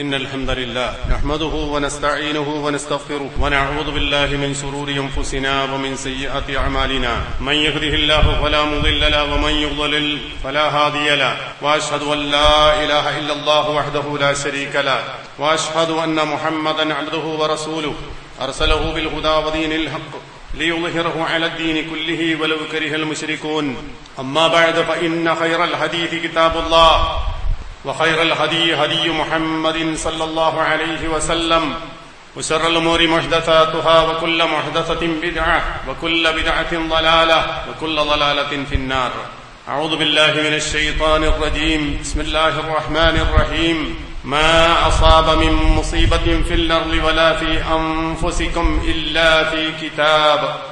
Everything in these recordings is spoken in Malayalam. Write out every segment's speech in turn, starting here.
إن الحمد لله نحمده ونستعينه ونستغفره ونعوذ بالله من شرور أنفسنا ومن سيئات أعمالنا. من يهده الله فلا مضل له ومن يضلل فلا هادي له. وأشهد أن لا إله إلا الله وحده لا شريك له. وأشهد أن محمدا عبده ورسوله. أرسله بالهدى ودين الحق ليظهره على الدين كله ولو كره المشركون. أما بعد فإن خير الحديث كتاب الله. وخير الهدي هدي محمد صلى الله عليه وسلم وشر الأمور محدثاتها وكل محدثة بدعة وكل بدعة ضلالة وكل ضلالة في النار. أعوذ بالله من الشيطان الرجيم. بسم الله الرحمن الرحيم. ما أصاب من مصيبة في الأرض ولا في أنفسكم إلا في كتاب.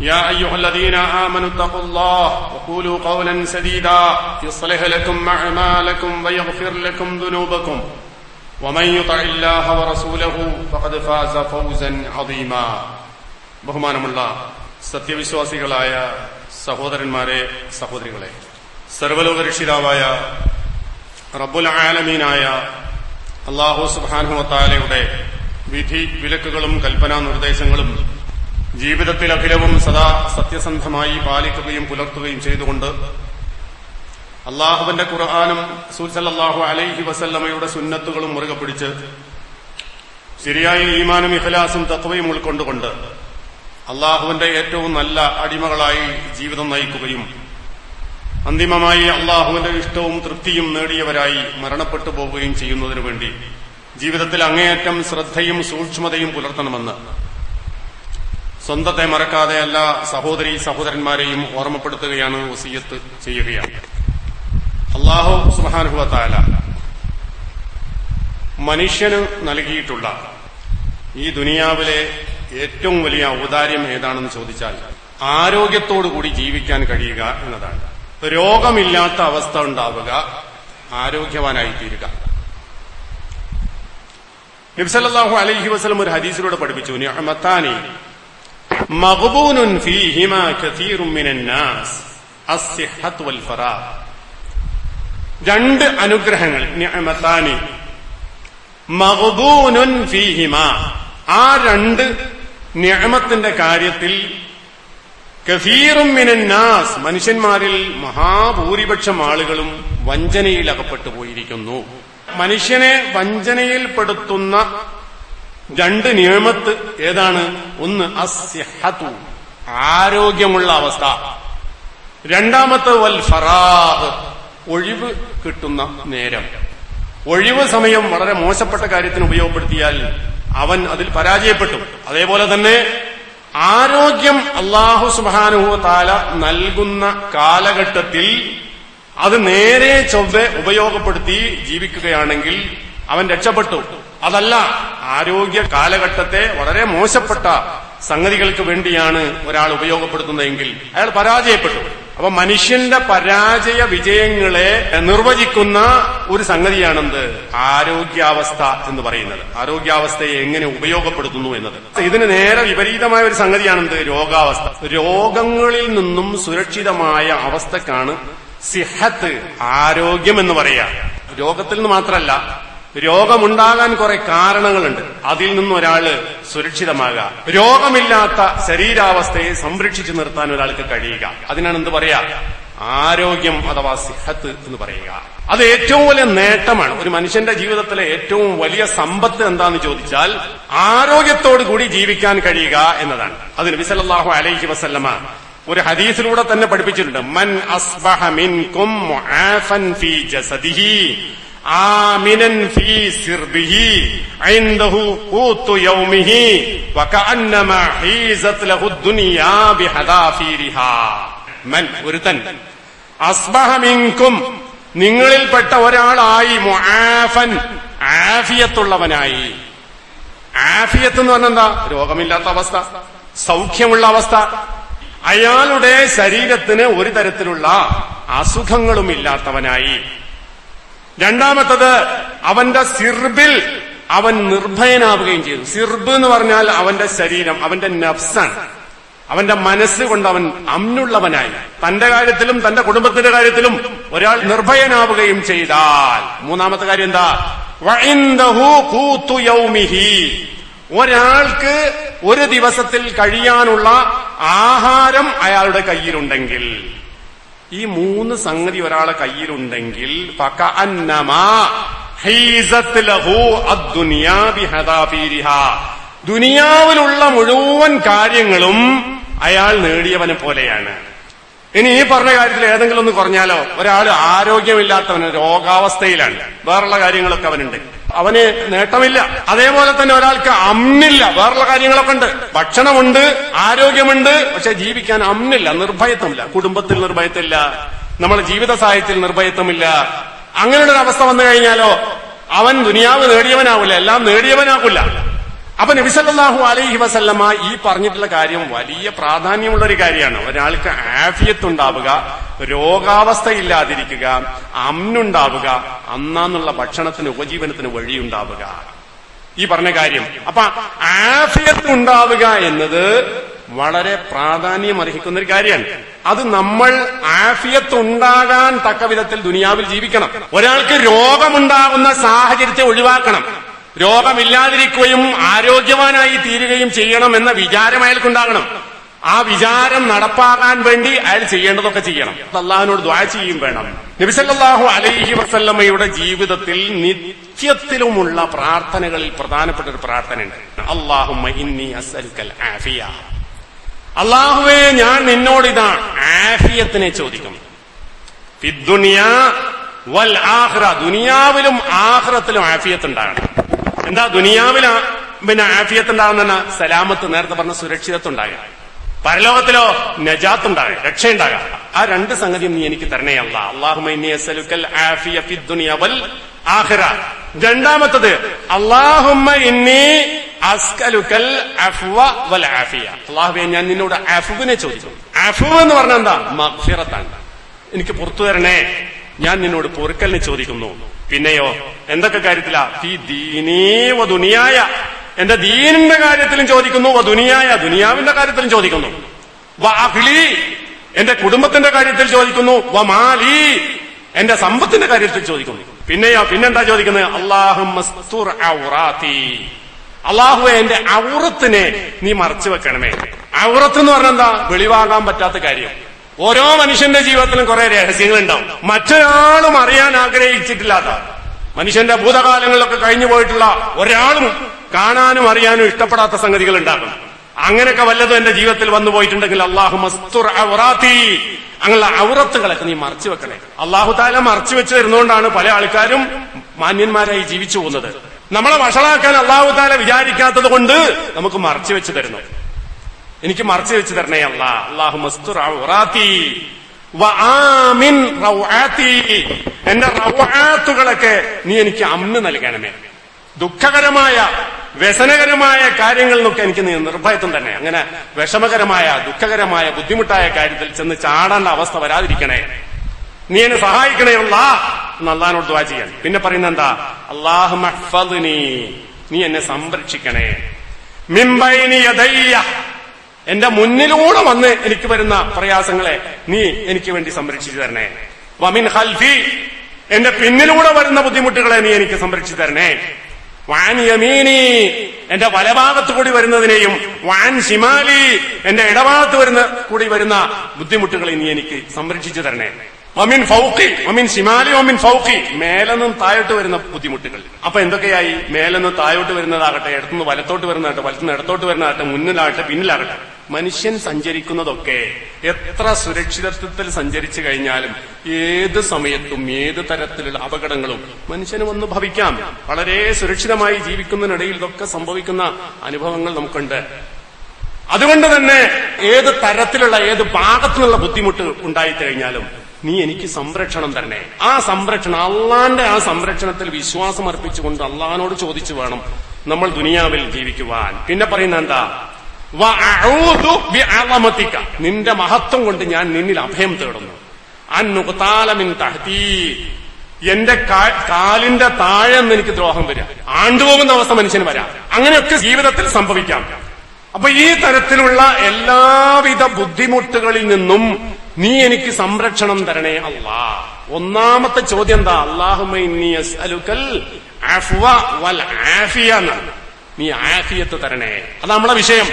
يا أيها الذين آمنوا اتقوا الله وقولوا قولا سديدا يصلح لكم أعمالكم ويغفر لكم ذنوبكم ومن يطع الله ورسوله فقد فاز فوزا عظيما ബഹുമാനമുള്ള സത്യവിശ്വാസികളായ സഹോദരന്മാരെ സഹോദരികളെ സർവലോക രക്ഷിതാവായ റബ്ബുൽ ആലമീനായ അള്ളാഹു സുബാനുവത്താലയുടെ വിധി വിലക്കുകളും കൽപ്പനാ നിർദ്ദേശങ്ങളും ജീവിതത്തിൽ അഖിലവും സദാ സത്യസന്ധമായി പാലിക്കുകയും പുലർത്തുകയും ചെയ്തുകൊണ്ട് അള്ളാഹുവിന്റെ ഖുർആാനും സൂസല്ലാഹു അലൈഹി വസല്ലമയുടെ സുന്നത്തുകളും മുറുകെ പിടിച്ച് ശരിയായ ഈമാനും ഇഖലാസും തത്വയും ഉൾക്കൊണ്ടുകൊണ്ട് അള്ളാഹുവിന്റെ ഏറ്റവും നല്ല അടിമകളായി ജീവിതം നയിക്കുകയും അന്തിമമായി അള്ളാഹുവിന്റെ ഇഷ്ടവും തൃപ്തിയും നേടിയവരായി മരണപ്പെട്ടു പോവുകയും ചെയ്യുന്നതിനു വേണ്ടി ജീവിതത്തിൽ അങ്ങേയറ്റം ശ്രദ്ധയും സൂക്ഷ്മതയും പുലർത്തണമെന്ന് സ്വന്തത്തെ മറക്കാതെ എല്ലാ സഹോദരി സഹോദരന്മാരെയും ഓർമ്മപ്പെടുത്തുകയാണ് വസീയത്ത് ചെയ്യുകയാണ്. അള്ളാഹു സുഹാനുഭവത്തായ മനുഷ്യന് നൽകിയിട്ടുള്ള ഈ ദുനിയാവിലെ ഏറ്റവും വലിയ ഔദാര്യം ഏതാണെന്ന് ചോദിച്ചാൽ ആരോഗ്യത്തോടുകൂടി ജീവിക്കാൻ കഴിയുക എന്നതാണ്. രോഗമില്ലാത്ത അവസ്ഥ ഉണ്ടാവുക ആരോഗ്യവാനായി തീരുക. നബ്സല്ലാഹു അലൈഹി വസ്ലം ഒരു ഹദീസിലൂടെ പഠിപ്പിച്ചു നിഅമത്താനി ഫീഹിമാ കസീറും മിനൻ നാസ് അസ്സിഹത്ത് വൽ ഫറാഗ് രണ്ട് അനുഗ്രഹങ്ങൾ നിഅമത്താനി. മഖബൂനുൻ ഫീഹിമാ ആ രണ്ട് നിഅമത്തിന്റെ കാര്യത്തിൽ കഫീറും മനുഷ്യന്മാരിൽ മഹാഭൂരിപക്ഷം ആളുകളും വഞ്ചനയിൽ അകപ്പെട്ടു പോയിരിക്കുന്നു മനുഷ്യനെ വഞ്ചനയിൽപ്പെടുത്തുന്ന രണ്ട് നിയമത്ത് ഏതാണ്? ഒന്ന് അസ്യഹതു ആരോഗ്യമുള്ള അവസ്ഥ. രണ്ടാമത്തെ വൽ ഫറാഹ് ഒഴിവ് കിട്ടുന്ന നേരം. ഒഴിവ് സമയം വളരെ മോശപ്പെട്ട കാര്യത്തിന് ഉപയോഗപ്പെടുത്തിയാൽ അവൻ അതിൽ പരാജയപ്പെട്ടു. അതേപോലെ തന്നെ ആരോഗ്യം അള്ളാഹു സുബാനുഹു താല നൽകുന്ന കാലഘട്ടത്തിൽ അത് നേരെ ചൊവ്വെ ഉപയോഗപ്പെടുത്തി ജീവിക്കുകയാണെങ്കിൽ അവൻ രക്ഷപ്പെട്ടു. അതല്ല ആരോഗ്യ കാലഘട്ടത്തെ വളരെ മോശപ്പെട്ട സംഗതികൾക്ക് വേണ്ടിയാണ് ഒരാൾ ഉപയോഗപ്പെടുത്തുന്നതെങ്കിൽ അയാൾ പരാജയപ്പെട്ടു. അപ്പൊ മനുഷ്യന്റെ പരാജയ വിജയങ്ങളെ നിർവചിക്കുന്ന ഒരു സംഗതിയാണെന്ത്? ആരോഗ്യാവസ്ഥ എന്ന് പറയുന്നത്. ആരോഗ്യാവസ്ഥയെ എങ്ങനെ ഉപയോഗപ്പെടുത്തുന്നു എന്നത്. ഇതിന് നേരെ വിപരീതമായ ഒരു സംഗതിയാണെന്ത്? രോഗാവസ്ഥ. രോഗങ്ങളിൽ നിന്നും സുരക്ഷിതമായ അവസ്ഥക്കാണ് സിഹത്ത് ആരോഗ്യം എന്ന് പറയാ രോഗത്തിൽ നിന്ന് മാത്രമല്ല രോഗമുണ്ടാകാൻ കുറെ കാരണങ്ങളുണ്ട്. അതിൽ നിന്നും ഒരാൾ സുരക്ഷിതമാകുക. രോഗമില്ലാത്ത ശരീരാവസ്ഥയെ സംരക്ഷിച്ചു നിർത്താൻ ഒരാൾക്ക് കഴിയുക. അതിനാണ് എന്ത് പറയാ? ആരോഗ്യം അഥവാ സിഹത്ത് എന്ന് പറയുക. അത് ഏറ്റവും വലിയ നേട്ടമാണ്. ഒരു മനുഷ്യന്റെ ജീവിതത്തിലെ ഏറ്റവും വലിയ സമ്പത്ത് എന്താന്ന് ചോദിച്ചാൽ ആരോഗ്യത്തോടു കൂടി ജീവിക്കാൻ കഴിയുക എന്നതാണ്. അതിന് വിസലല്ലാഹു അലൈഹി വസല്ലമ ഒരു ഹദീസിലൂടെ തന്നെ പഠിപ്പിച്ചിട്ടുണ്ട്. മൻ അസ്ബഹ മിൻകും ഫീ ജസദിഹി. ആമിനൻ ഫീ സിർബിഹി عنده قوت يومه وكأنما حيزت له الدنيا بحذافيرها من ഒരുത്തൻ അസ്ബഹ മിൻകും നിങ്ങളിൽപ്പെട്ട ഒരാളായി മുആഫൻ ആഫിയത്തുള്ളവനായി ആഫിയത്ത് എന്ന് പറഞ്ഞാൽ എന്താ രോഗമില്ലാത്ത അവസ്ഥ സൗഖ്യമുള്ള അവസ്ഥ അയാളുടെ ശരീരത്തിന് ഒരു തരത്തിലുള്ള അസുഖങ്ങളും ഇല്ലാത്തവനായി രണ്ടാമത്തത് അവന്റെ സിർബിൽ അവൻ നിർഭയനാവുകയും ചെയ്തു. സിർബ് എന്ന് പറഞ്ഞാൽ അവന്റെ ശരീരം അവന്റെ നഫ്സാണ്. അവന്റെ മനസ്സുകൊണ്ട് അവൻ അമ്നുള്ളവനായി. തന്റെ കാര്യത്തിലും തന്റെ കുടുംബത്തിന്റെ കാര്യത്തിലും ഒരാൾ നിർഭയനാവുകയും ചെയ്താൽ. മൂന്നാമത്തെ കാര്യം എന്താ. ഒരാൾക്ക് ഒരു ദിവസത്തിൽ കഴിയാനുള്ള ആഹാരം അയാളുടെ കയ്യിലുണ്ടെങ്കിൽ ഈ മൂന്ന് സംഗതി ഒരാളെ കയ്യിലുണ്ടെങ്കിൽ. ദുനിയാവിലുള്ള മുഴുവൻ കാര്യങ്ങളും അയാൾ നേടിയവനെ പോലെയാണ്. ഇനി ഈ പറഞ്ഞ കാര്യത്തിൽ ഏതെങ്കിലും ഒന്ന് കുറഞ്ഞാലോ? ഒരാൾ ആരോഗ്യമില്ലാത്തവന് രോഗാവസ്ഥയിലാണ്. വേറുള്ള കാര്യങ്ങളൊക്കെ അവനുണ്ട്. അവന് നേട്ടമില്ല. അതേപോലെ തന്നെ ഒരാൾക്ക് അമ്മില്ല. വേറുള്ള കാര്യങ്ങളൊക്കെ ഉണ്ട്. ഭക്ഷണമുണ്ട് ആരോഗ്യമുണ്ട് പക്ഷെ ജീവിക്കാൻ അമ്മില്ല നിർഭയത്വമില്ല. കുടുംബത്തിൽ നിർഭയത്വമില്ല. നമ്മുടെ ജീവിത സാഹചര്യത്തിൽ നിർഭയത്വമില്ല. അങ്ങനെയുള്ള അവസ്ഥ വന്നു കഴിഞ്ഞാലോ അവൻ ദുനിയാവ് നേടിയവനാവില്ല. എല്ലാം നേടിയവനാകില്ല അപ്പൊ നബിസല്ലാഹു അലൈഹി വസല്ലമ ഈ പറഞ്ഞിട്ടുള്ള കാര്യം വലിയ പ്രാധാന്യമുള്ള ഒരു കാര്യമാണ്. ഒരാൾക്ക് ആഫിയത്ത് ഉണ്ടാവുക രോഗാവസ്ഥയില്ലാതിരിക്കുക അമ്നുണ്ടാവുക അന്നാന്നുള്ള ഭക്ഷണത്തിന് ഉപജീവനത്തിന് വഴിയുണ്ടാവുക. ഈ പറഞ്ഞ കാര്യം. അപ്പൊ ആഫിയത്ത് ഉണ്ടാവുക എന്നത് വളരെ പ്രാധാന്യം അർഹിക്കുന്ന ഒരു കാര്യമാണ്. അത് നമ്മൾ ആഫിയത്ത് ഉണ്ടാകാൻ തക്ക വിധത്തിൽ ദുനിയാവിൽ ജീവിക്കണം. ഒരാൾക്ക് രോഗമുണ്ടാകുന്ന സാഹചര്യത്തെ ഒഴിവാക്കണം. രോഗമില്ലാതിരിക്കുകയും ആരോഗ്യവാനായി തീരുകയും ചെയ്യണമെന്ന വിചാരം അയാൾക്കുണ്ടാകണം. ആ വിചാരം നടപ്പാകാൻ വേണ്ടി അയാൾ ചെയ്യേണ്ടതൊക്കെ ചെയ്യണം. അള്ളാഹിനോട് ദ്വാ ചെയ്യും വേണം. നബിസല്ലാഹു അലൈഹി വസല്ലമ്മയുടെ ജീവിതത്തിൽ നിത്യത്തിലുമുള്ള പ്രാർത്ഥനകളിൽ പ്രധാനപ്പെട്ട ഒരു പ്രാർത്ഥനയുണ്ട്. അള്ളാഹുമ്മ ഇന്നി ആഫിയ. അള്ളാഹുവേ ഞാൻ നിന്നോട് ഇതാ ആഫിയത്തിനെ ചോദിക്കും ദുനിയാ വൽ ദുനിയാവിലും ആഹ്റത്തിലും ആഫിയത്ത് ഉണ്ടാകണം എന്താ ദുനിയാവില പിന്നെ ആഫിയത്ത് ഉണ്ടാകുന്ന സലാമത്ത് നേരത്തെ പറഞ്ഞ സുരക്ഷിതത്വം ഉണ്ടാകുക പരലോകത്തിലോ നജാത്ത് ഉണ്ടാകുക രക്ഷയുണ്ടാകുക ആ രണ്ട് സംഗതിയും നീ എനിക്ക് തരണേ അല്ല. അള്ളാഹുമ ഇന്നി അസ്അലുക്കൽ ആഫിയ ഫിദ്ദുനിയ വൽ ആഖിറ. രണ്ടാമത്തത് അള്ളാഹുമ്മ ഞാൻ നിന്നോട് അഫുവിനെ ചോദിച്ചു. അഫു എന്ന് പറഞ്ഞ എന്താ? മഗ്ഫിറത്താണ്. എനിക്ക് പുറത്തു തരണേ. ഞാൻ നിന്നോട് പൊറുക്കലിനെ ചോദിക്കുന്നു. പിന്നെയോ? എന്തൊക്കെ കാര്യത്തിലാ? ദീനീ വ ദുനിയായ എന്റെ ദീനിന്റെ കാര്യത്തിലും ചോദിക്കുന്നു വ ദുനിയായ ദുനിയാവിന്റെ കാര്യത്തിലും ചോദിക്കുന്നു. വ അഖിലി. എന്റെ കുടുംബത്തിന്റെ കാര്യത്തിൽ ചോദിക്കുന്നു വ മാലി. എന്റെ സമ്പത്തിന്റെ കാര്യത്തിൽ ചോദിക്കുന്നു. പിന്നെയോ പിന്നെന്താ ചോദിക്കുന്നത് അള്ളാഹുമസ്തുർ ഔറാത്തി. അള്ളാഹുവെ എന്റെ ഔറത്തിനെ നീ മറച്ചു വെക്കണമേ. ഔറത്ത് എന്ന് പറഞ്ഞെന്താ വെളിവാകാൻ പറ്റാത്ത കാര്യം. ഓരോ മനുഷ്യന്റെ ജീവിതത്തിലും കുറെ രഹസ്യങ്ങൾ ഉണ്ടാവും മറ്റൊരാളും അറിയാൻ ആഗ്രഹിച്ചിട്ടില്ലാത്ത മനുഷ്യന്റെ ഭൂതകാലങ്ങളിലൊക്കെ കഴിഞ്ഞു പോയിട്ടുള്ള ഒരാളും കാണാനും അറിയാനും ഇഷ്ടപ്പെടാത്ത സംഗതികൾ ഉണ്ടാകും അങ്ങനെയൊക്കെ വല്ലതും എന്റെ ജീവിതത്തിൽ വന്നു പോയിട്ടുണ്ടെങ്കിൽ അള്ളാഹു മസ്തുർ ഔറാത്തി അങ്ങനെയുള്ള ഔറത്തുകളൊക്കെ നീ മറച്ചു വെക്കണേ. അള്ളാഹു താല മറച്ചു വെച്ച് തരുന്നോണ്ടാണ് പല ആൾക്കാരും മാന്യന്മാരായി ജീവിച്ചു പോകുന്നത്. നമ്മളെ വഷളാക്കാൻ അള്ളാഹു താല വിചാരിക്കാത്തത് കൊണ്ട് നമുക്ക് മറച്ചു വെച്ച് തരുന്നു. എനിക്ക് മറച്ചു വെച്ച് തരണേ അല്ല. അള്ളാഹു എന്റെ റവാത്തുകളൊക്കെ നീ എനിക്ക് അമ്മ നൽകണമേ. ദുഃഖകരമായ വ്യസനകരമായ കാര്യങ്ങളിൽ നിന്നൊക്കെ എനിക്ക് നീ നിർഭയത്വം തന്നെ. അങ്ങനെ വിഷമകരമായ ദുഃഖകരമായ ബുദ്ധിമുട്ടായ കാര്യത്തിൽ ചെന്ന് ചാടേണ്ട അവസ്ഥ വരാതിരിക്കണേ. നീ എന്നെ സഹായിക്കണേ അല്ല. എന്ന് അള്ളഹാനോട് ദ്വാ ചെയ്യാൻ. പിന്നെ പറയുന്ന എന്താ? അള്ളാഹു നീ എന്നെ സംരക്ഷിക്കണേ. മിംബൈനി എന്റെ മുന്നിലൂടെ വന്ന് എനിക്ക് വരുന്ന പ്രയാസങ്ങളെ നീ എനിക്ക് വേണ്ടി സംരക്ഷിച്ചു തരണേ. വമിൻ ഹൽഫി എന്റെ പിന്നിലൂടെ വരുന്ന ബുദ്ധിമുട്ടുകളെ നീ എനിക്ക് സംരക്ഷിച്ചു തരണേ. വാൻ യമീനി എന്റെ വലഭാഗത്ത് കൂടി വരുന്നതിനെയും വാൻ ഷിമാലി എന്റെ ഇടഭാഗത്ത് വരുന്ന കൂടി വരുന്ന ബുദ്ധിമുട്ടുകളെ നീ എനിക്ക് സംരക്ഷിച്ചു തരണേ. ഒമിൻ ഫൗക്കി ഒമിൻ ഷിമാലി ഒമിൻ ഫൗക്കി മേലെന്നും താഴോട്ട് വരുന്ന ബുദ്ധിമുട്ടുകൾ. അപ്പൊ എന്തൊക്കെയായി? മേലെന്ന് താഴോട്ട് വരുന്നതാകട്ടെ ഇടത്തുനിന്ന് വലത്തോട്ട് വരുന്നതാകട്ടെ വലത്തുനിന്ന് ഇടത്തോട്ട് വരുന്നതാകട്ടെ മുന്നിലാകട്ടെ പിന്നിലാകട്ടെ. മനുഷ്യൻ സഞ്ചരിക്കുന്നതൊക്കെ എത്ര സുരക്ഷിതത്വത്തിൽ സഞ്ചരിച്ചു കഴിഞ്ഞാലും ഏത് സമയത്തും ഏത് തരത്തിലുള്ള അപകടങ്ങളും മനുഷ്യന് വന്ന് ഭവിക്കാം. വളരെ സുരക്ഷിതമായി ജീവിക്കുന്നതിനിടയിൽ ഇതൊക്കെ സംഭവിക്കുന്ന അനുഭവങ്ങൾ നമുക്കുണ്ട്. അതുകൊണ്ട് തന്നെ ഏത് തരത്തിലുള്ള ഏത് ഭാഗത്തുനിന്നുള്ള ബുദ്ധിമുട്ട് ഉണ്ടായിക്കഴിഞ്ഞാലും നീ എനിക്ക് സംരക്ഷണം തരണേ. ആ സംരക്ഷണം അള്ളാന്റെ ആ സംരക്ഷണത്തിൽ വിശ്വാസം അർപ്പിച്ചുകൊണ്ട് അള്ളഹാനോട് ചോദിച്ചു വേണം നമ്മൾ ദുനിയാവിൽ ജീവിക്കുവാൻ. പിന്നെ പറയുന്ന എന്താ. നിന്റെ മഹത്വം കൊണ്ട് ഞാൻ നിന്നിൽ അഭയം തേടുന്നു. അന്നുകുത്താലമിൻ തഹത്തി എന്റെ കാലിന്റെ താഴെ നിന്ന് എനിക്ക് ദ്രോഹം വരാം ആണ്ടുപോകുന്ന അവസ്ഥ മനുഷ്യന് വരാം. അങ്ങനെയൊക്കെ ജീവിതത്തിൽ സംഭവിക്കാം. അപ്പൊ ഈ തരത്തിലുള്ള എല്ലാവിധ ബുദ്ധിമുട്ടുകളിൽ നിന്നും നീ എനിക്ക് സംരക്ഷണം തരണേ അല്ലാ ഒന്നാമത്തെ ചോദ്യം എന്താ? അള്ളാഹുമൽ എന്നാണ്. നീ ആഫിയത്ത് തരണേ. അത് നമ്മളെ വിഷയം.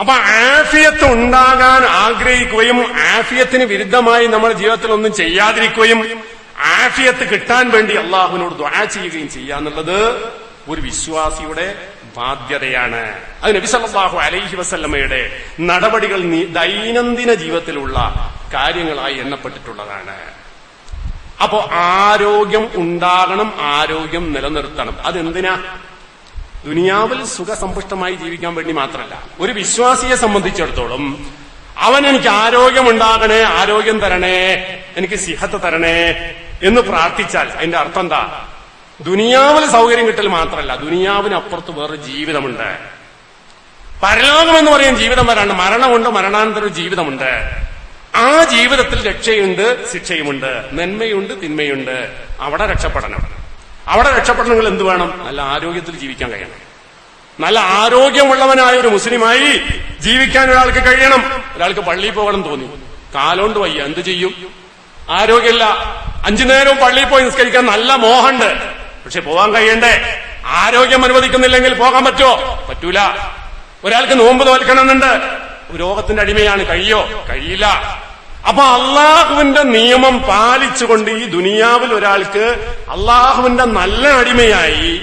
അപ്പൊ ആഫിയത്ത് ഉണ്ടാകാൻ ആഗ്രഹിക്കുകയും ആഫിയത്തിന് വിരുദ്ധമായി നമ്മൾ ജീവിതത്തിൽ ഒന്നും ചെയ്യാതിരിക്കുകയും ആഫിയത്ത് കിട്ടാൻ വേണ്ടി അള്ളാഹുവിനോട് ദ്വാ ചെയ്യുകയും ചെയ്യാന്നുള്ളത് ഒരു വിശ്വാസിയുടെ ബാധ്യതയാണ്. അത് നബി സല്ലല്ലാഹു അലൈഹി വസല്ലമയുടെ നടപടികൾ ദൈനംദിന ജീവിതത്തിലുള്ള കാര്യങ്ങളായി എണ്ണപ്പെട്ടിട്ടുള്ളതാണ്. അപ്പോ ആരോഗ്യം ഉണ്ടാകണം ആരോഗ്യം നിലനിർത്തണം. അതെന്തിനാ? ദുനിയാവിൽ സുഖസമ്പുഷ്ടമായി ജീവിക്കാൻ വേണ്ടി മാത്രമല്ല ഒരു വിശ്വാസിയെ സംബന്ധിച്ചിടത്തോളം അവൻ എനിക്ക് ആരോഗ്യമുണ്ടാകണേ ആരോഗ്യം തരണേ എനിക്ക് സിഹത്ത് തരണേ എന്ന് പ്രാർത്ഥിച്ചാൽ അതിന്റെ അർത്ഥം എന്താ? ദുനിയാവിൽ സൗകര്യം കിട്ടൽ മാത്രമല്ല ദുനിയാവിനപ്പുറത്ത് വേറെ ജീവിതമുണ്ട്. പരലോകം എന്ന് പറയുന്ന ജീവിതം വരാണ് മരണമുണ്ട് മരണാനന്തര ജീവിതമുണ്ട്. ആ ജീവിതത്തിൽ രക്ഷയുണ്ട് ശിക്ഷയുമുണ്ട് നന്മയുണ്ട് തിന്മയുണ്ട്. അവിടെ രക്ഷപ്പെടണം. അവിടെ രക്ഷപ്പെടണമെങ്കിൽ എന്ത് വേണം? നല്ല ആരോഗ്യത്തിൽ ജീവിക്കാൻ കഴിയണം. നല്ല ആരോഗ്യമുള്ളവനായ ഒരു മുസ്ലിമായി ജീവിക്കാൻ ഒരാൾക്ക് കഴിയണം. ഒരാൾക്ക് പള്ളിയിൽ പോകണം തോന്നി. കാലോണ്ട് വയ്യ. എന്ത് ചെയ്യും? ആരോഗ്യമില്ല. അഞ്ചു നേരവും പള്ളിയിൽ പോയി നിസ്കരിക്കാൻ നല്ല മോഹമുണ്ട്. പക്ഷെ പോകാൻ കഴിയണ്ടേ? ആരോഗ്യം അനുവദിക്കുന്നില്ലെങ്കിൽ പോകാൻ പറ്റുമോ? പറ്റൂല. ഒരാൾക്ക് നോമ്പ് തോൽക്കണമെന്നുണ്ട്. രോഗത്തിന്റെ അടിമയാണ്. കഴിയോ? കഴിയില്ല. അപ്പൊ അള്ളാഹുവിന്റെ നിയമം പാലിച്ചുകൊണ്ട് ഈ ദുനിയാവിൽ ഒരാൾക്ക് അള്ളാഹുവിന്റെ നല്ല അടിമയായി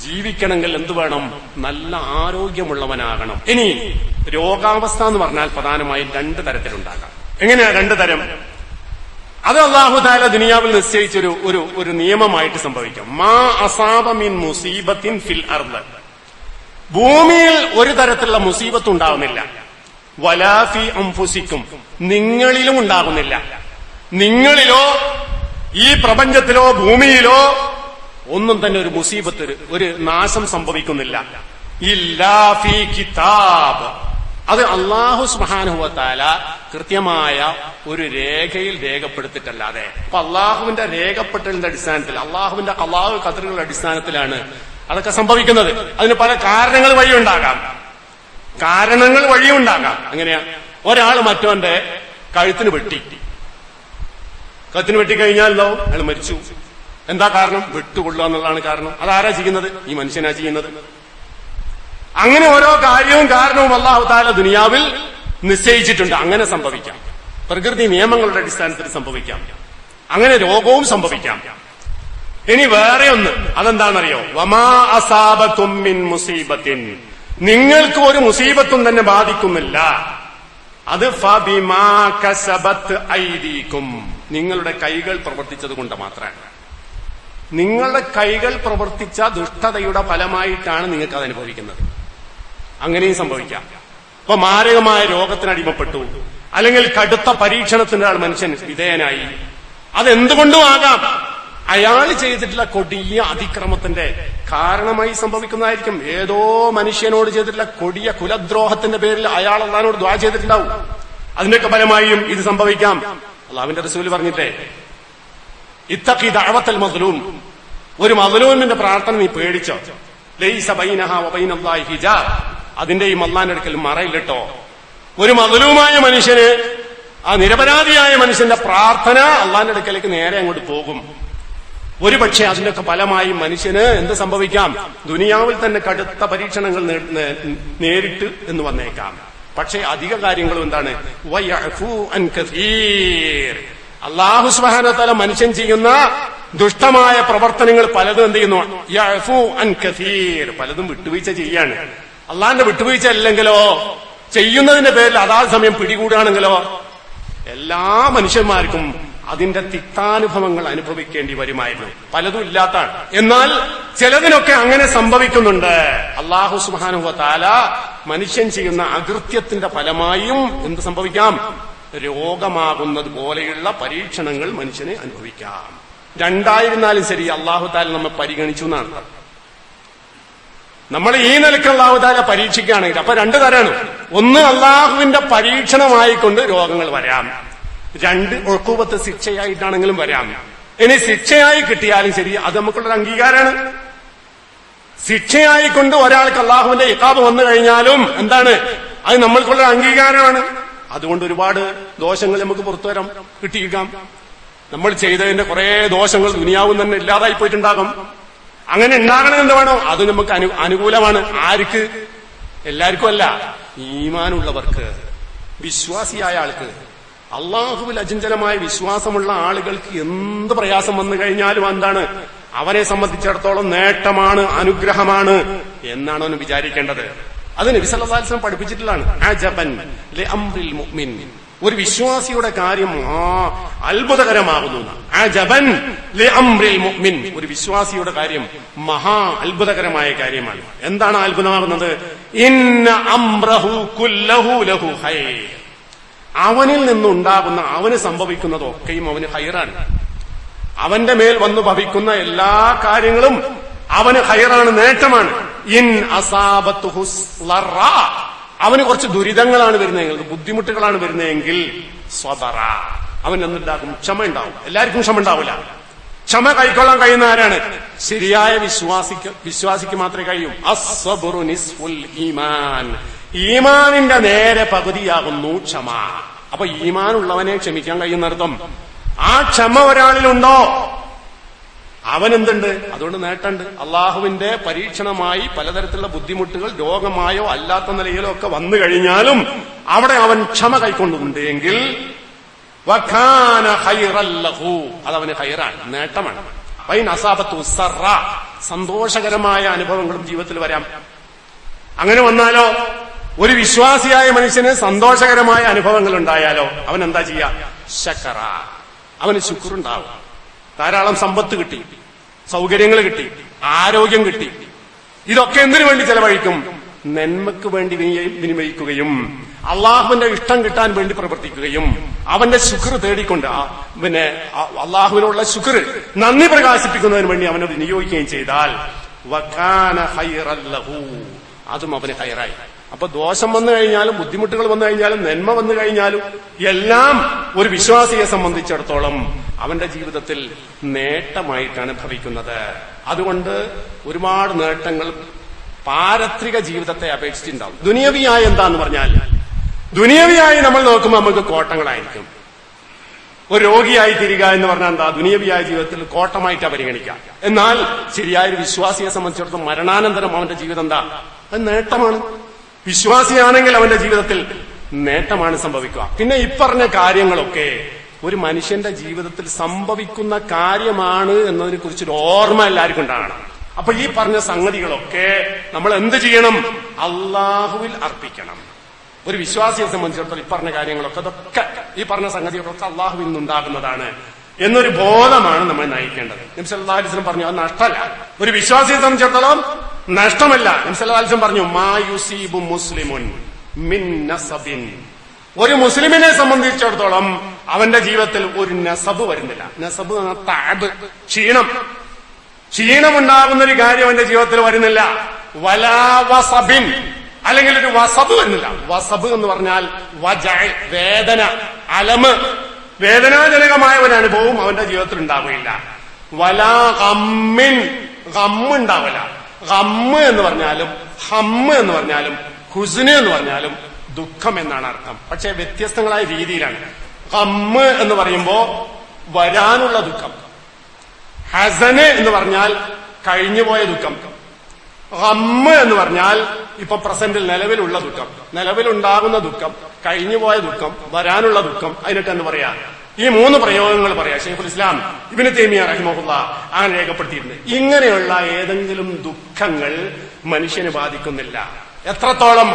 ജീവിക്കണമെങ്കിൽ എന്ത് വേണം? നല്ല ആരോഗ്യമുള്ളവനാകണം. ഇനി രോഗാവസ്ഥ എന്ന് പറഞ്ഞാൽ പ്രധാനമായും രണ്ട് തരത്തിലുണ്ടാകാം. എങ്ങനെയാ രണ്ട് തരം? അത് അള്ളാഹു താല ദുനിയാവിൽ നിശ്ചയിച്ചൊരു ഒരു ഒരു നിയമമായിട്ട് സംഭവിക്കും. മാ അസാബമിൻ മുസീബത്തിൻ ഫിൽ അർദ്. ഭൂമിയിൽ ഒരു തരത്തിലുള്ള മുസീബത്ത് ഉണ്ടാവുന്നില്ല. വലാഫി അംഫുസിക്കും. നിങ്ങളിലും ഉണ്ടാകുന്നില്ല. നിങ്ങളിലോ ഈ പ്രപഞ്ചത്തിലോ ഭൂമിയിലോ ഒന്നും തന്നെ ഒരു മുസീബത്ത് ഒരു- നാശം സംഭവിക്കുന്നില്ല. ഇല്ലാഫി കിതാബ്. അത് അള്ളാഹു സ്മഹാനുഭവത്താല കൃത്യമായ ഒരു രേഖയിൽ രേഖപ്പെടുത്തിട്ടല്ലാതെ. അപ്പൊ അള്ളാഹുവിന്റെ രേഖപ്പെട്ടലിന്റെ അടിസ്ഥാനത്തിൽ അള്ളാഹുവിന്റെ അള്ളാഹു കതിറുകളുടെ അടിസ്ഥാനത്തിലാണ് അതൊക്കെ സംഭവിക്കുന്നത്. അതിന് പല കാരണങ്ങൾ വഴിയുണ്ടാകാം. കാരണങ്ങൾ വഴിയുണ്ടാകാം. അങ്ങനെയാ. ഒരാൾ മറ്റവന്റെ കഴുത്തിന് വെട്ടി കഴുത്തിന് വെട്ടിക്കഴിഞ്ഞാലോ? അയാൾ മരിച്ചു. എന്താ കാരണം? വെട്ടുകൊള്ളുക എന്നുള്ളതാണ് കാരണം. അതാരാ ചെയ്യുന്നത്? ഈ മനുഷ്യനാ ചെയ്യുന്നത്. അങ്ങനെ ഓരോ കാര്യവും കാരണവും അള്ളാഹു താല ദുനിയാവിൽ നിശ്ചയിച്ചിട്ടുണ്ട്. അങ്ങനെ സംഭവിക്കാം. പ്രകൃതി നിയമങ്ങളുടെ അടിസ്ഥാനത്തിൽ സംഭവിക്കാം. അങ്ങനെ രോഗവും സംഭവിക്കാം. ഇനി വേറെ ഒന്ന്. അതെന്താണെന്നറിയോ? വമാ അസാബത്തും നിങ്ങൾക്ക് ഒരു മുസീബത്തും തന്നെ ബാധിക്കുന്നില്ല. അത് ഐദീക്കും. നിങ്ങളുടെ കൈകൾ പ്രവർത്തിച്ചത് കൊണ്ട് മാത്രമാണ് നിങ്ങളുടെ കൈകൾ പ്രവർത്തിച്ച ദുഷ്ടതയുടെ ഫലമായിട്ടാണ് നിങ്ങൾക്ക് അത് അനുഭവിക്കുന്നത്. അങ്ങനെയും സംഭവിക്കാം. ഇപ്പൊ മാരകമായ രോഗത്തിന് അടിമപ്പെട്ടു. അല്ലെങ്കിൽ കടുത്ത പരീക്ഷണത്തിന്റെ ആൾ മനുഷ്യൻ വിധേയനായി. അതെന്തുകൊണ്ടും ആകാം. അയാൾ ചെയ്തിട്ടുള്ള കൊടിയ അതിക്രമത്തിന്റെ കാരണമായി സംഭവിക്കുന്നതായിരിക്കും. ഏതോ മനുഷ്യനോട് ചെയ്തിട്ടുള്ള കൊടിയ കുലദ്രോഹത്തിന്റെ പേരിൽ അയാൾ അള്ളഹാനോട് ദ്വാ ചെയ്തിട്ടുണ്ടാവും. അതിന്റെയൊക്കെ ഫലമായും ഇത് സംഭവിക്കാം. അള്ളാവിന്റെ റസൂൽ പറഞ്ഞിട്ടേ ഇത്തക്കി ദഴവത്തൽ മതലൂം ഒരു മതലൂമിന്റെ പ്രാർത്ഥന നീ പേടിച്ചോ? ലൈസ ബൈനഹ വബൈനല്ലാഹി ഹിജാബ്. അതിന്റെ ഈ മല്ലാന്റെ അടുക്കൽ മറയില്ലട്ടോ ഒരു മതലുമായ മനുഷ്യന് ആ നിരപരാധിയായ മനുഷ്യന്റെ പ്രാർത്ഥന അള്ളാന്റെ അടുക്കലേക്ക് നേരെ അങ്ങോട്ട് പോകും. ഒരു അതിനൊക്കെ ഫലമായി മനുഷ്യന് എന്ത് സംഭവിക്കാം? ദുനിയാവിൽ തന്നെ കടുത്ത പരീക്ഷണങ്ങൾ നേരിട്ട് എന്ന് വന്നേക്കാം. പക്ഷേ അധിക കാര്യങ്ങളും എന്താണ്. അള്ളാഹു സുബ്ഹാനഹു തല മനുഷ്യൻ ചെയ്യുന്ന ദുഷ്ടമായ പ്രവർത്തനങ്ങൾ പലതും എന്ത് ചെയ്യുന്നു. പലതും വിട്ടുവീഴ്ച ചെയ്യാണ്. അള്ളാന്റെ വിട്ടുവീഴ്ച അല്ലെങ്കിലോ? ചെയ്യുന്നതിന്റെ പേരിൽ അതാത് സമയം പിടികൂടുകയാണെങ്കിലോ എല്ലാ മനുഷ്യന്മാർക്കും അതിന്റെ തിക്താനുഭവങ്ങൾ അനുഭവിക്കേണ്ടി വരുമായിരുന്നു. പലതും ഇല്ലാത്താണ്. എന്നാൽ ചിലതിനൊക്കെ അങ്ങനെ സംഭവിക്കുന്നുണ്ട്. അള്ളാഹു സുബാനുഹ താല മനുഷ്യൻ ചെയ്യുന്ന അകൃത്യത്തിന്റെ ഫലമായും എന്ത് സംഭവിക്കാം? രോഗമാകുന്നത് പോലെയുള്ള പരീക്ഷണങ്ങൾ മനുഷ്യനെ അനുഭവിക്കാം. രണ്ടായിരുന്നാലും ശരി അള്ളാഹു താല നമ്മെ പരിഗണിച്ചു എന്നാണ്. നമ്മൾ ഈ നിലയ്ക്ക് അള്ളാഹുദാല പരീക്ഷിക്കുകയാണെങ്കിൽ അപ്പൊ രണ്ടു തരാണ്. ഒന്ന് അള്ളാഹുവിന്റെ പരീക്ഷണമായിക്കൊണ്ട് രോഗങ്ങൾ വരാം. രണ്ട് ഒഴുക്കൂപത്ത് ശിക്ഷയായിട്ടാണെങ്കിലും വരാം. ഇനി ശിക്ഷയായി കിട്ടിയാലും ശരി അത് നമുക്കുള്ളൊരു അംഗീകാരമാണ് ശിക്ഷയായിക്കൊണ്ട് ഒരാൾക്ക് അള്ളാഹുവിന്റെ ഇക്കാബ് വന്നു കഴിഞ്ഞാലും എന്താണ്? അത് നമ്മൾക്കുള്ള അംഗീകാരമാണ്. അതുകൊണ്ട് ഒരുപാട് ദോഷങ്ങൾ നമുക്ക് പുറത്തു വരാം കിട്ടിയിരിക്കാം നമ്മൾ ചെയ്തതിന്റെ കുറെ ദോഷങ്ങൾ ദുനിയാവും തന്നെ ഇല്ലാതായി പോയിട്ടുണ്ടാകും. അങ്ങനെ ഉണ്ടാകണം എന്ന് വേണോ അത് നമുക്ക് അനു അനുകൂലമാണ്. ആർക്ക്? എല്ലാവർക്കും അല്ല ഈമാനുള്ളവർക്ക് വിശ്വാസിയായ ആൾക്ക്. അള്ളാഹുവിൽ അചഞ്ചലമായ വിശ്വാസമുള്ള ആളുകൾക്ക് എന്ത് പ്രയാസം വന്നു കഴിഞ്ഞാലും എന്താണ്? അവനെ സംബന്ധിച്ചിടത്തോളം നേട്ടമാണ് അനുഗ്രഹമാണ് എന്നാണ് അവന് വിചാരിക്കേണ്ടത്. അത് നബി സല്ലല്ലാഹു അലൈഹി വസല്ലം പഠിപ്പിച്ചിട്ടുള്ളതാണ്. ഒരു വിശ്വാസിയുടെ കാര്യം അത്ഭുതകരമാകുന്നു. ഒരു വിശ്വാസിയുടെ കാര്യം മഹാ അത്ഭുതകരമായ കാര്യമാണ്. എന്താണ് അത്ഭുതമാകുന്നത്? ഇന്ന അംറഹു കുല്ലഹു ലഹു ഖൈർ. അവനിൽ നിന്നുണ്ടാകുന്ന അവന് സംഭവിക്കുന്നതൊക്കെയും അവന് ഹൈറാണ്. അവന്റെ മേൽ വന്നു ഭവിക്കുന്ന എല്ലാ കാര്യങ്ങളും അവന് ഹൈറാണ് നേട്ടമാണ്. ഇൻ അസാബത്തുഹു ലറ. അവന് കുറച്ച് ദുരിതങ്ങളാണ് വരുന്നതെങ്കിൽ ബുദ്ധിമുട്ടുകളാണ് വരുന്നതെങ്കിൽ സ്വതറ അവൻ എന്തുണ്ടാകും ക്ഷമ ഉണ്ടാവും. എല്ലാവർക്കും ക്ഷമ ഉണ്ടാവില്ല. ക്ഷമ കൈക്കൊള്ളാൻ കഴിയുന്ന ആരാണ്? ശരിയായ വിശ്വാസിക്ക് വിശ്വാസിക്ക് മാത്രമേ കഴിയൂ. അസ്വബുറു നിസ്ഫുൽ ഈമാൻ. ഈമാനിന്റെ നേരെ പകുതിയാകുന്നു ക്ഷമ. അപ്പൊ ഈമാനുള്ളവനെ ക്ഷമിക്കാൻ കഴിയുന്നർത്ഥം ആ ക്ഷമ ഒരാളിലുണ്ടോ? അവൻ എന്തുണ്ട് അതുകൊണ്ട് നേട്ടമുണ്ട് അള്ളാഹുവിന്റെ പരീക്ഷണമായി പലതരത്തിലുള്ള ബുദ്ധിമുട്ടുകൾ രോഗമായോ അല്ലാത്ത നിലയിലോ ഒക്കെ വന്നു കഴിഞ്ഞാലും അവിടെ അവൻ ക്ഷമ കൈക്കൊണ്ടുണ്ടെങ്കിൽ. അതവന് ഹൈറാണ് നേട്ടമാണ്. സന്തോഷകരമായ അനുഭവങ്ങളും ജീവിതത്തിൽ വരാം. അങ്ങനെ വന്നാലോ? ഒരു വിശ്വാസിയായ മനുഷ്യന് സന്തോഷകരമായ അനുഭവങ്ങൾ ഉണ്ടായാലോ അവൻ എന്താ ചെയ്യാ? ശക്കറ. അവന് ശുക്രുണ്ടാവും. ധാരാളം സമ്പത്ത് കിട്ടി. സൗകര്യങ്ങൾ കിട്ടി. ആരോഗ്യം കിട്ടി. ഇതൊക്കെ എന്തിനു വേണ്ടി ചെലവഴിക്കും? നന്മക്ക് വേണ്ടി വിനിമയിക്കുകയും അള്ളാഹുവിന്റെ ഇഷ്ടം കിട്ടാൻ വേണ്ടി പ്രവർത്തിക്കുകയും അവന്റെ ശുക്ർ തേടിക്കൊണ്ട് പിന്നെ അള്ളാഹുവിനുള്ള ശുക്ർ നന്ദി പ്രകാശിപ്പിക്കുന്നതിന് വേണ്ടി അവനെ വിനിയോഗിക്കുകയും ചെയ്താൽ. അതും അവന് ഹൈറായി അപ്പൊ ദോഷം വന്നു കഴിഞ്ഞാലും ബുദ്ധിമുട്ടുകൾ വന്നു കഴിഞ്ഞാലും നന്മ വന്നു കഴിഞ്ഞാലും എല്ലാം ഒരു വിശ്വാസിയെ സംബന്ധിച്ചിടത്തോളം അവന്റെ ജീവിതത്തിൽ നേട്ടമായിട്ടാണ് ഭവിക്കുന്നത്. അതുകൊണ്ട് ഒരുപാട് നേട്ടങ്ങൾ പാരത്രിക ജീവിതത്തെ അപേക്ഷിച്ചിട്ടുണ്ടാവും. ദുനിയവിയായ എന്താന്ന് പറഞ്ഞാൽ ദുനിയവിയായി നമ്മൾ നോക്കുമ്പോൾ നമുക്ക് കോട്ടങ്ങളായിരിക്കും. ഒരു രോഗിയായി തീരുക എന്ന് പറഞ്ഞാൽ എന്താ? ദുനിയവിയായ ജീവിതത്തിൽ കോട്ടമായിട്ടാ പരിഗണിക്കുക എന്നാൽ ശരിയായ ഒരു വിശ്വാസിയെ സംബന്ധിച്ചിടത്തോളം മരണാനന്തരം അവന്റെ ജീവിതം എന്താ? അത് നേട്ടമാണ്. വിശ്വാസിയാണെങ്കിൽ അവന്റെ ജീവിതത്തിൽ നേട്ടമാണ് സംഭവിക്കുക. പിന്നെ ഇപ്പറഞ്ഞ കാര്യങ്ങളൊക്കെ ഒരു മനുഷ്യന്റെ ജീവിതത്തിൽ സംഭവിക്കുന്ന കാര്യമാണ് എന്നതിനെ കുറിച്ചൊരു ഓർമ്മ എല്ലാവർക്കും ഉണ്ടാകണം. അപ്പൊ ഈ പറഞ്ഞ സംഗതികളൊക്കെ നമ്മൾ എന്ത് ചെയ്യണം? അള്ളാഹുവിൽ അർപ്പിക്കണം. ഒരു വിശ്വാസിയെ സംബന്ധിച്ചിടത്തോളം ഈ പറഞ്ഞ കാര്യങ്ങളൊക്കെ അതൊക്കെ ഈ പറഞ്ഞ സംഗതികളൊക്കെ അള്ളാഹുവിൽ നിന്നുണ്ടാകുന്നതാണ് എന്നൊരു ബോധമാണ് നമ്മൾ നയിക്കേണ്ടത്. നിമിഷം അള്ളാഹുലിസ്ലം പറഞ്ഞു അത് നഷ്ടമല്ല ഒരു വിശ്വാസിയെ സംബന്ധിച്ചിടത്തോളം നഷ്ടമല്ല. നിംസല്ലാസ്ലം പറഞ്ഞു മായുസീബു മുസ്ലിമുൻ മിൻ നസബിൻ. ഒരു മുസ്ലിമിനെ സംബന്ധിച്ചിടത്തോളം അവന്റെ ജീവിതത്തിൽ ഒരു നസബ് വരുന്നില്ല. നസബ് താബ് ക്ഷീണം. ക്ഷീണമുണ്ടാകുന്ന ഒരു കാര്യം അവന്റെ ജീവിതത്തിൽ വരുന്നില്ല. വലാവസബിൻ അല്ലെങ്കിൽ ഒരു വസബ് വരുന്നില്ല. വസബ് എന്ന് പറഞ്ഞാൽ വേദന അലമ്. വേദനാജനകമായ ഒരു അനുഭവം അവന്റെ ജീവിതത്തിൽ ഉണ്ടാവുകയില്ല. വലാ ഗമ്മിൻ ഹമ്മ് ഉണ്ടാവില്ല ഹമ്മ് എന്ന് പറഞ്ഞാലും ഹമ്മ എന്ന് പറഞ്ഞാലും ഹുസ്ന് എന്ന് പറഞ്ഞാലും ദുഃഖം എന്നാണ് അർത്ഥം. പക്ഷെ വ്യത്യസ്തങ്ങളായ രീതിയിലാണ്. ഹമ്മ എന്ന് പറയുമ്പോ വരാനുള്ള ദുഃഖം. ഹസന് എന്ന് പറഞ്ഞാൽ കഴിഞ്ഞുപോയ ദുഃഖം. ഹമ്മ് എന്ന് പറഞ്ഞാൽ ഇപ്പൊ പ്രസന്റിൽ നിലവിലുള്ള ദുഃഖം. നിലവിലുണ്ടാകുന്ന ദുഃഖം കഴിഞ്ഞുപോയ ദുഃഖം വരാനുള്ള ദുഃഖം അതിനൊക്കെ എന്ന് പറയാ? ഈ മൂന്ന് പ്രയോഗങ്ങൾ പറയാം. ഷെയ്ഖുൽ ഇസ്ലാം ഇബിന് തേമിയ റഹിമഹുല്ല അങ്ങനെ രേഖപ്പെടുത്തിയിട്ടുണ്ട്. ഇങ്ങനെയുള്ള ഏതെങ്കിലും ദുഃഖങ്ങൾ മനുഷ്യന് ബാധിക്കുന്നില്ല. എത്രത്തോളം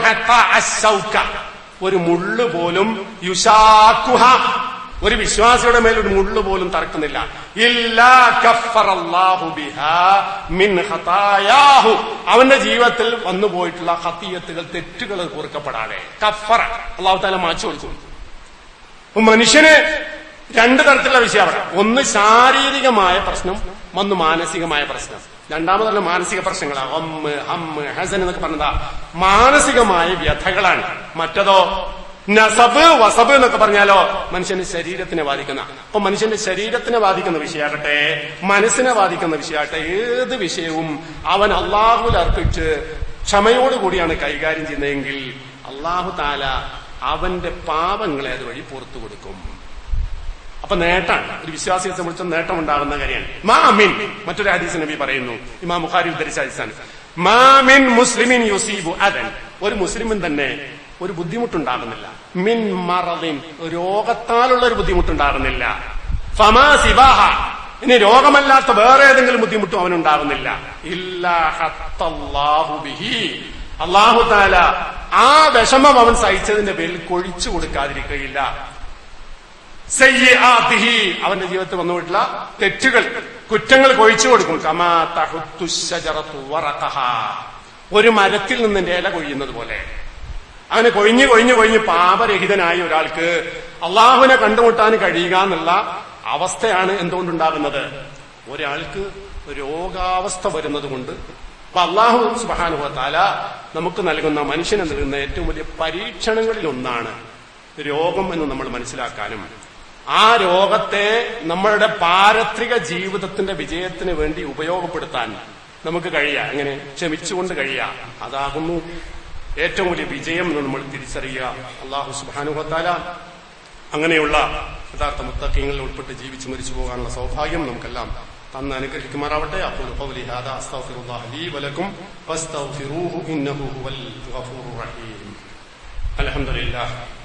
ഒരു മുള്ളു പോലും യുഷാക്കുഹ ഒരു വിശ്വാസിയുടെ മേൽ ഒരു മുള്ളു പോലും തറക്കുന്നില്ല. അവന്റെ ജീവിതത്തിൽ വന്നു പോയിട്ടുള്ള ഹത്തിയത്തുകൾ തെറ്റുകൾ കുറുക്കപ്പെടാതെ കഫറ. അള്ളാഹു താല മാച്ചു കൊടുക്കും. അപ്പൊ മനുഷ്യന് രണ്ട് തരത്തിലുള്ള വിഷയം പറയാം ഒന്ന് ശാരീരികമായ പ്രശ്നം ഒന്ന് മാനസികമായ പ്രശ്നം. രണ്ടാമതല്ല മാനസിക പ്രശ്നങ്ങളാണ് ഹമ്മ് ഹമ്മ് ഹസൻ എന്നൊക്കെ പറഞ്ഞതാ. മാനസികമായ വ്യഥകളാണ്. മറ്റതോ നസബ് വസബ് എന്നൊക്കെ പറഞ്ഞാലോ മനുഷ്യന്റെ ശരീരത്തിനെ ബാധിക്കുന്ന. അപ്പൊ മനുഷ്യന്റെ ശരീരത്തിനെ ബാധിക്കുന്ന വിഷയമാകട്ടെ മനസ്സിനെ ബാധിക്കുന്ന വിഷയമാകട്ടെ ഏത് വിഷയവും അവൻ അള്ളാഹുൽ അർപ്പിച്ച് ക്ഷമയോടുകൂടിയാണ് കൈകാര്യം ചെയ്യുന്നതെങ്കിൽ അള്ളാഹു താല അവന്റെ പാപങ്ങളെ അതുവഴി പുറത്തു കൊടുക്കും അപ്പൊ നേട്ടമാണ് ഒരു വിശ്വാസിയെ സംബന്ധിച്ച് നേട്ടം ഉണ്ടാകുന്ന കാര്യമാണ്. മാമിൻ മറ്റൊരു ഹദീസ് നബി പറയുന്നു ഇമാം ബുഖാരി ഉദ്ധരിച്ച ഹദീസാണ്. മാമിൻ മുസ്ലിമിൻ യുസീബു അതൻ ഒരു മുസ്ലിമിൻ തന്നെ ഒരു ബുദ്ധിമുട്ടുണ്ടാകുന്നില്ല. മിൻ മറവിൻ രോഗത്താലുള്ള ഒരു ബുദ്ധിമുട്ടുണ്ടാകുന്നില്ല. ഫമാ സിബാഹ ഇനി രോഗമല്ലാത്ത വേറെ ഏതെങ്കിലും ബുദ്ധിമുട്ടും അവനുണ്ടാകുന്നില്ല. അള്ളാഹു താല ആ വിഷമം അവൻ സഹിച്ചതിന്റെ പേരിൽ കൊഴിച്ചു കൊടുക്കാതിരിക്കുകയില്ല. സയ്യിആതിഹി അവന്റെ ജീവിതത്തിൽ വന്നുപോയിട്ടുള്ള തെറ്റുകൾ കുറ്റങ്ങൾ കൊഴിച്ചു കൊടുക്കും. കമാ. ഒരു മരത്തിൽ നിന്ന് ഇല കൊഴിയുന്നത് പോലെ. അങ്ങനെ കൊഴിഞ്ഞു കൊഴിഞ്ഞു കൊഴിഞ്ഞ് പാപരഹിതനായ ഒരാൾക്ക് അള്ളാഹുവിനെ കണ്ടുമുട്ടാൻ കഴിയുക എന്നുള്ള അവസ്ഥയാണ് എന്തുകൊണ്ടുണ്ടാകുന്നത്. ഒരാൾക്ക് രോഗാവസ്ഥ വരുന്നത് കൊണ്ട് അപ്പൊ അള്ളാഹു സുബാനുഭവത്താല നമുക്ക് നൽകുന്ന മനുഷ്യനെ നൽകുന്ന ഏറ്റവും വലിയ പരീക്ഷണങ്ങളിൽ ഒന്നാണ് രോഗം എന്ന് നമ്മൾ മനസ്സിലാക്കാനും. ആ രോഗത്തെ നമ്മളുടെ പാരത്രിക ജീവിതത്തിന്റെ വിജയത്തിന് വേണ്ടി ഉപയോഗപ്പെടുത്താൻ നമുക്ക് കഴിയാം. എങ്ങനെ ക്ഷമിച്ചുകൊണ്ട് കഴിയാ. അതാകുന്നു ഏറ്റവും വലിയ വിജയം എന്ന് നമ്മൾ തിരിച്ചറിയുക. അള്ളാഹു സുബാനുഭത്താല അങ്ങനെയുള്ള യഥാർത്ഥ മുത്തക്കങ്ങളിൽ ഉൾപ്പെട്ട് ജീവിച്ച് മരിച്ചു പോകാനുള്ള സൗഭാഗ്യം നമുക്കെല്ലാം തന്ന് അനുഗ്രഹിക്കുമാറാവട്ടെ. അപ്പോൾ അൽഹംദുലില്ലാഹ്.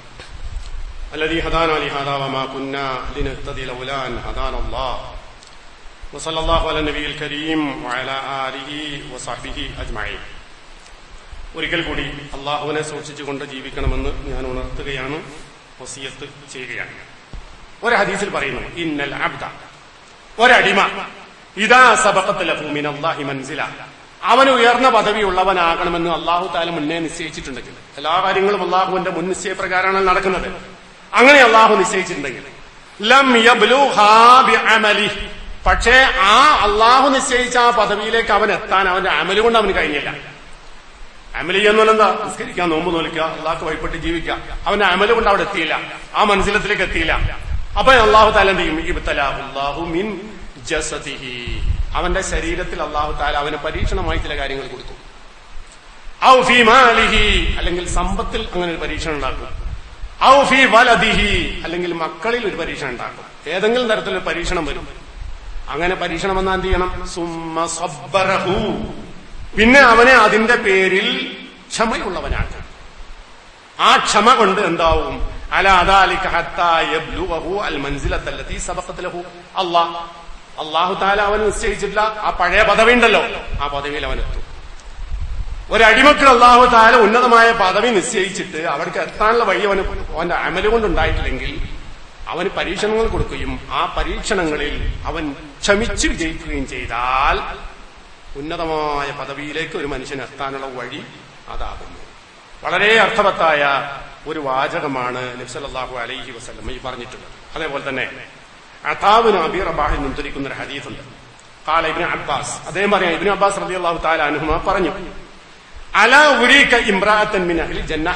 الذي هدانا لهذا وما كنا لنهتدي لولا ان هدانا الله وصلى الله على النبي الكريم وعلى اله وصحبه اجمعين ഒരിക്കൽ കൂടി അള്ളാഹുവിനെ സൂക്ഷിച്ചുകൊണ്ട് ജീവിക്കണമെന്ന് ഞാൻ ഉണർത്തുകയാണ് വസിയത്ത് ചെയ്യുകയാണ് ഒരു ഹദീസിൽ പറയുന്നു ഇന്നൽ അബ്ദ ഒരടിമ ഇതാ സബക്കത്ത് ലഹു മിൻ അല്ലാഹി മൻസില അവൻ ഉയർന്ന പദവിയുള്ളവനാകണമെന്ന് അള്ളാഹു താല മുന്നേ നിശ്ചയിച്ചിട്ടുണ്ടെങ്കിൽ എല്ലാ കാര്യങ്ങളും അള്ളാഹുവിന്റെ മുൻ നിശ്ചയപ്രകാരമാണ് നടക്കുന്നത് അങ്ങനെ അള്ളാഹു നിശ്ചയിച്ചിട്ടുണ്ടെങ്കിൽ. പക്ഷേ ആ അള്ളാഹു നിശ്ചയിച്ച ആ പദവിയിലേക്ക് അവൻ എത്താൻ അവന്റെ അമൽ കൊണ്ട് അവന് കഴിഞ്ഞില്ല. അമലി എന്താ നിസ്കരിക്കാൻ നോമ്പ് നോലിക്കുക അള്ളാഹ് വഴിപ്പെട്ട് ജീവിക്കുക. അവന്റെ അമൽ കൊണ്ട് അവിടെ എത്തിയില്ല. ആ മനസ്സിലത്തിലേക്ക് എത്തിയില്ല. അപ്പൊ അള്ളാഹു താല എന്ത് ചെയ്യും? ഇബ്തലാഹു മിൻ ജസതിഹി അവന്റെ ശരീരത്തിൽ അള്ളാഹു താല അവന് പരീക്ഷണമായി ചില കാര്യങ്ങൾ കൊടുക്കും അല്ലെങ്കിൽ സമ്പത്തിൽ അങ്ങനെ ഒരു പരീക്ഷണം ഉണ്ടാക്കും. അല്ലെങ്കിൽ മക്കളിൽ ഒരു പരീക്ഷണം ഉണ്ടാക്കും. ഏതെങ്കിലും തരത്തിലൊരു പരീക്ഷണം വരും. അങ്ങനെ പരീക്ഷണം വന്നാൽ എന്ത് ചെയ്യണം? സുമ്മ സബ്ബറഹു. പിന്നെ അവനെ അതിന്റെ പേരിൽ ക്ഷമയുള്ളവനാക്കും. ആ ക്ഷമ കൊണ്ട് എന്താവും? അല അദാലിക അൽ മൻസിലത്തല്ലത്തി സബക്കത്തിലഹു ലഹു അള്ളാഹു താല അവൻ നിശ്ചയിച്ചിട്ടില്ല. ആ പഴയ പദവി ഉണ്ടല്ലോ ആ പദവിയിൽ അവൻ എത്തും. ഒരടിമക്ക് അള്ളാഹു താല ഉന്നതമായ പദവി നിശ്ചയിച്ചിട്ട് അവർക്ക് എത്താനുള്ള വഴി അവന് അവന്റെ അമല കൊണ്ടുണ്ടായിട്ടില്ലെങ്കിൽ അവന് പരീക്ഷണങ്ങൾ കൊടുക്കുകയും ആ പരീക്ഷണങ്ങളിൽ അവൻ ക്ഷമിച്ചു വിജയിക്കുകയും ചെയ്താൽ ഉന്നതമായ പദവിയിലേക്ക് ഒരു മനുഷ്യൻ എത്താനുള്ള വഴി അതാകുന്നു. വളരെ അർത്ഥവത്തായ ഒരു വാചകമാണ് നബ്സല്ലാഹു അലൈഹി വസ്ലം ഈ പറഞ്ഞിട്ടുള്ളത്. അതേപോലെ തന്നെ അതാബിന് അബി റബാഹിൽ നിന്നും ധരിക്കുന്ന ഒരു ഹദീസുണ്ട്. കാല ഇബിൻ അബ്ബാസ്. അദ്ദേഹം പറയാം ഇബിൻ അബ്ബാസ് റബി അള്ളാഹു താല അനുഹമ പറഞ്ഞു ഉരീക ജന്ന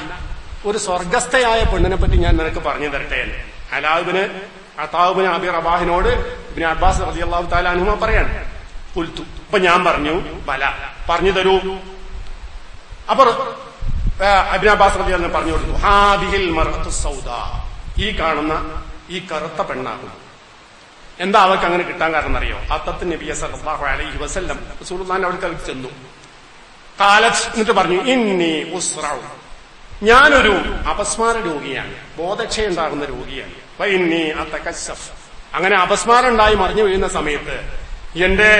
ഒരു സ്വർഗസ്ഥയായ പെണ്ണിനെ പറ്റി ഞാൻ നിനക്ക് പറഞ്ഞു തരട്ടെ എന്ന്. അലാബിന് അതാബിന് അബി റബാഹിനോട് ഇബിന് അബ്ബാസ് റബി അള്ളാഹു താല അനുഹമ പറയാണ്. പുൽത്തു അപ്പൊ ഞാൻ പറഞ്ഞു ബല. പറഞ്ഞു തരൂ. അപ്പൊ അബിൻ അബ്ബാസ് റബി അള്ളാഹു പറഞ്ഞു കൊടുത്തു. ഹാദിഹിൽ സൗദ. ഈ കാണുന്ന ഈ കറുത്ത പെണ്ണാകും. എന്താ അവർക്ക് അങ്ങനെ കിട്ടാൻ കാരണം അറിയോ അത്തത്ത് നബിയ സല്ലല്ലാഹു അലൈഹി വസല്ലം സുൽത്താൻ അവർക്ക് അവർ ചെന്നു. കാലത്ത് എന്നിട്ട് പറഞ്ഞു ഇന്നി ഉസ്റൗ ഞാനൊരു അപസ്മാര രോഗിയാണ്. ബോധക്ഷ ഉണ്ടാകുന്ന രോഗിയാണ്. ഇന്നി അത്തക്കശഫ് അങ്ങനെ അപസ്മാരം ഉണ്ടായി മറിഞ്ഞു വീഴുന്ന സമയത്ത് എന്റെ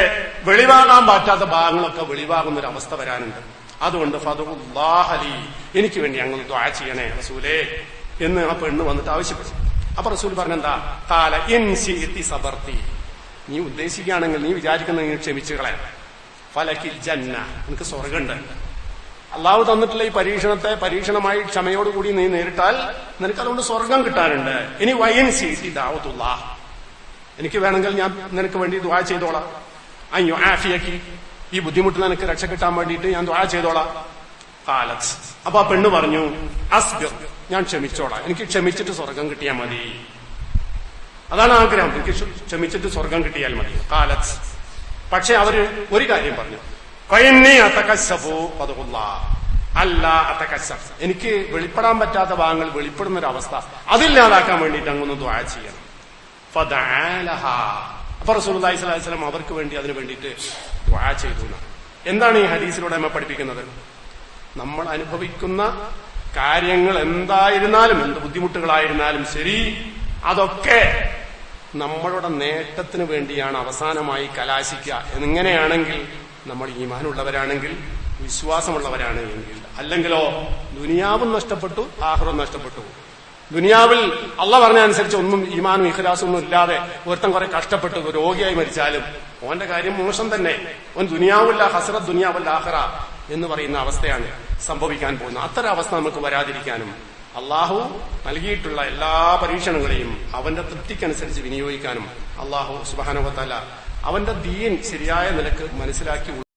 വെളിവാകാൻ പറ്റാത്ത ഭാഗങ്ങളൊക്കെ വെളിവാകുന്ന ഒരു അവസ്ഥ വരാനുണ്ട്. അതുകൊണ്ട് ഫതുല്ലാഹലി എനിക്ക് വേണ്ടി ഞങ്ങൾ ദ്വാ ചെയ്യണേ റസൂലേ എന്ന് ആ പെണ്ണ് വന്നിട്ട് ആവശ്യപ്പെട്ടു. അപ്പൊ റസൂൽ പറഞ്ഞെന്താ? കാല എൻ സി സബർത്തി. നീ ഉദ്ദേശിക്കുകയാണെങ്കിൽ നീ വിചാരിക്കുന്ന നീ ക്ഷമിച്ചു കളയാം. ഫലക്കിൽ ജന്ന. നിനക്ക് സ്വർഗമുണ്ട് അള്ളാഹു തന്നിട്ടുള്ള ഈ പരീക്ഷണത്തെ പരീക്ഷണമായി ക്ഷമയോടുകൂടി നീ നേരിട്ടാൽ നിനക്ക് അതുകൊണ്ട് സ്വർഗം കിട്ടാനുണ്ട്. ഇനി വയൻ സീറ്റി ദാവത്തുള്ള. എനിക്ക് വേണമെങ്കിൽ ഞാൻ നിനക്ക് വേണ്ടി ദ്വാ ചെയ്തോളാം. അയ്യോ ആഫിയാക്കി ഈ ബുദ്ധിമുട്ട് നിനക്ക് രക്ഷ കിട്ടാൻ വേണ്ടിയിട്ട് ഞാൻ ദ്വാ ചെയ്തോളാം. കാലത്ത് അപ്പൊ ആ പെണ്ണ് പറഞ്ഞു അസ്ബിർ ഞാൻ ക്ഷമിച്ചോളാം. എനിക്ക് ക്ഷമിച്ചിട്ട് സ്വർഗം കിട്ടിയാൽ മതി. അതാണ് ആഗ്രഹം. എനിക്ക് ക്ഷമിച്ചിട്ട് സ്വർഗം കിട്ടിയാൽ മതി. കാലത്ത് പക്ഷെ അവർ ഒരു കാര്യം പറഞ്ഞു. കൈന്നി അത്തക്കശപ്പോ പതുകുള്ള അല്ല അത്തക്കശഫ് എനിക്ക് വെളിപ്പെടാൻ പറ്റാത്ത ഭാഗങ്ങൾ വെളിപ്പെടുന്ന ഒരു അവസ്ഥ അതില്ലാതാക്കാൻ വേണ്ടിയിട്ട് അങ്ങൊന്ന് ദ്വാ ചെയ്യണം. അപ്പൊ അലൈഹി വസല്ലം അവർക്ക് വേണ്ടി അതിനു വേണ്ടിയിട്ട് ദ്വാ ചെയ്തു. എന്താണ് ഈ ഹദീസിലൂടെ നമ്മൾ പഠിപ്പിക്കുന്നത്? നമ്മൾ അനുഭവിക്കുന്ന കാര്യങ്ങൾ എന്തായിരുന്നാലും എന്ത് ബുദ്ധിമുട്ടുകളായിരുന്നാലും ശരി അതൊക്കെ നമ്മളുടെ നേട്ടത്തിന് വേണ്ടിയാണ് അവസാനമായി കലാശിക്കുക. എന്നിങ്ങനെയാണെങ്കിൽ നമ്മൾ ഈമാനുള്ളവരാണെങ്കിൽ വിശ്വാസമുള്ളവരാണ് എങ്കിൽ. അല്ലെങ്കിലോ ദുനിയാവും നഷ്ടപ്പെട്ടു ആഹ്റവും നഷ്ടപ്പെട്ടു. ദുനിയാവിൽ അള്ള പറഞ്ഞ അനുസരിച്ച് ഒന്നും ഈമാനും ഇഖ്ലാസും ഒന്നും ഇല്ലാതെ ഒരുത്തം കുറെ കഷ്ടപ്പെട്ടു രോഗിയായി മരിച്ചാലും ഓന്റെ കാര്യം മോശം തന്നെ. ഓൻ ദുനിയാവില്ല ഹസറത്ത് ദുനിയാവല്ല ആഹ്റ എന്ന് പറയുന്ന അവസ്ഥയാണ് സംഭവിക്കാൻ പോകുന്നത്. അത്തരം അവസ്ഥ നമുക്ക് വരാതിരിക്കാനും അള്ളാഹു നൽകിയിട്ടുള്ള എല്ലാ പരീക്ഷണങ്ങളെയും അവന്റെ തൃപ്തിക്കനുസരിച്ച് വിനിയോഗിക്കാനും അള്ളാഹു സുബാനുഭത്തല്ല അവന്റെ ദീൻ ശരിയായ നിലയ്ക്ക് മനസ്സിലാക്കി